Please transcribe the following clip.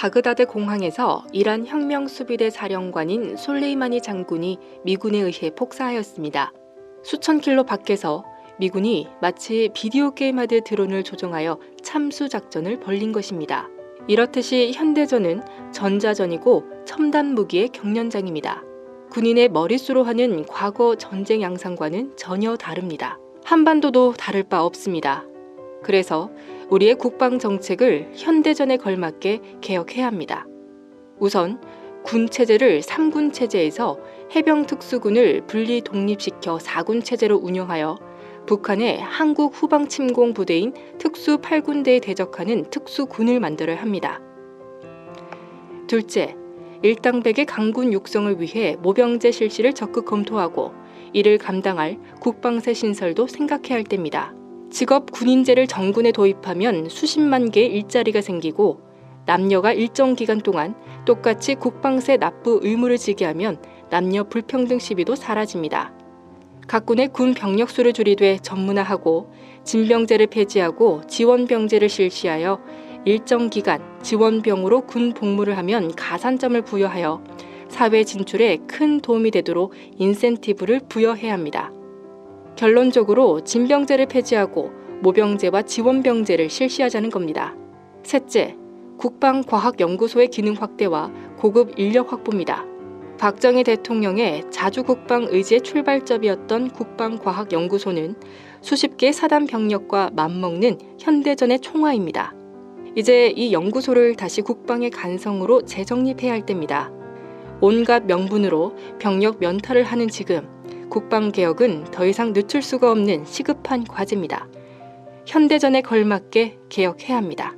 바그다드 공항에서 이란 혁명 수비대 사령관인 솔레이마니 장군이 미군에 의해 폭사하였습니다. 수천 킬로 밖에서 미군이 마치 비디오 게임하듯 드론을 조종하여 참수 작전을 벌린 것입니다. 이렇듯이 현대전은 전자전이고 첨단 무기의 경련장입니다. 군인의 머릿수로 하는 과거 전쟁 양상과는 전혀 다릅니다. 한반도도 다를 바 없습니다. 그래서 우리의 국방 정책을 현대전에 걸맞게 개혁해야 합니다. 우선 군 체제를 3군 체제에서 해병 특수군을 분리 독립시켜 4군 체제로 운영하여 북한의 한국 후방 침공 부대인 특수 8군대에 대적하는 특수군을 만들어야 합니다. 둘째, 일당백의 강군 육성을 위해 모병제 실시를 적극 검토하고 이를 감당할 국방세 신설도 생각해야 할 때입니다. 직업 군인제를 정군에 도입하면 수십만 개의 일자리가 생기고 남녀가 일정 기간 동안 똑같이 국방세 납부 의무를 지게 하면 남녀 불평등 시비도 사라집니다. 각 군의 군 병력 수를 줄이되 전문화하고 진병제를 폐지하고 지원병제를 실시하여 일정 기간 지원병으로 군 복무를 하면 가산점을 부여하여 사회 진출에 큰 도움이 되도록 인센티브를 부여해야 합니다. 결론적으로 진병제를 폐지하고 모병제와 지원병제를 실시하자는 겁니다. 셋째, 국방과학연구소의 기능 확대와 고급 인력 확보입니다. 박정희 대통령의 자주국방 의지의 출발점이었던 국방과학연구소는 수십 개의 사단 병력과 맞먹는 현대전의 총화입니다. 이제 이 연구소를 다시 국방의 간성으로 재정립해야 할 때입니다. 온갖 명분으로 병력 면탈을 하는 지금 국방개혁은 더 이상 늦출 수가 없는 시급한 과제입니다. 현대전에 걸맞게 개혁해야 합니다.